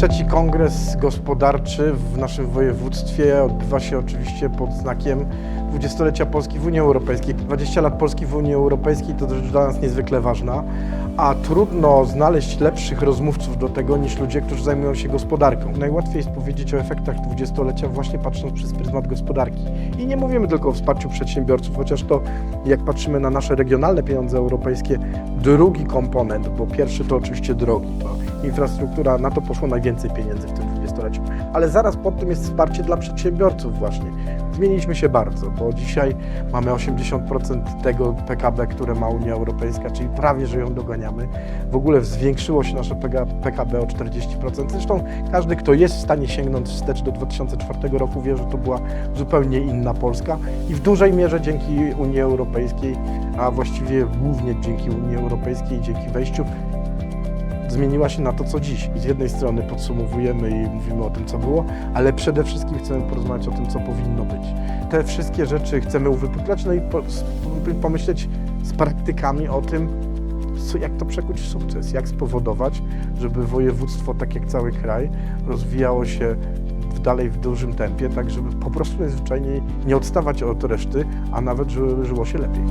Trzeci kongres gospodarczy w naszym województwie odbywa się oczywiście pod znakiem dwudziestolecia Polski w Unii Europejskiej. 20 lat Polski w Unii Europejskiej to rzecz dla nas niezwykle ważna, a trudno znaleźć lepszych rozmówców do tego niż ludzie, którzy zajmują się gospodarką. Najłatwiej jest powiedzieć o efektach dwudziestolecia właśnie patrząc przez pryzmat gospodarki. I nie mówimy tylko o wsparciu przedsiębiorców, chociaż to jak patrzymy na nasze regionalne pieniądze europejskie, drugi komponent, bo pierwszy to oczywiście drogi, bo infrastruktura, na to poszło najwięcej pieniędzy w tym dwudziestoleciu, ale zaraz pod tym jest wsparcie dla przedsiębiorców właśnie. Zmieniliśmy się bardzo, bo dzisiaj mamy 80% tego PKB, które ma Unia Europejska, czyli prawie, że ją doganiamy. W ogóle zwiększyło się nasze PKB o 40%. Zresztą każdy, kto jest w stanie sięgnąć wstecz do 2004 roku, wie, że to była zupełnie inna Polska i w dużej mierze dzięki Unii Europejskiej, a właściwie głównie dzięki Unii Europejskiej, dzięki wejściu zmieniła się na to, co dziś. Z jednej strony podsumowujemy i mówimy o tym, co było, ale przede wszystkim chcemy porozmawiać o tym, co powinno być. Te wszystkie rzeczy chcemy uwypuklać, no i pomyśleć z praktykami o tym, jak to przekuć w sukces, jak spowodować, żeby województwo, tak jak cały kraj, rozwijało się dalej w dużym tempie, tak żeby po prostu najzwyczajniej nie odstawać od reszty, a nawet żeby żyło się lepiej.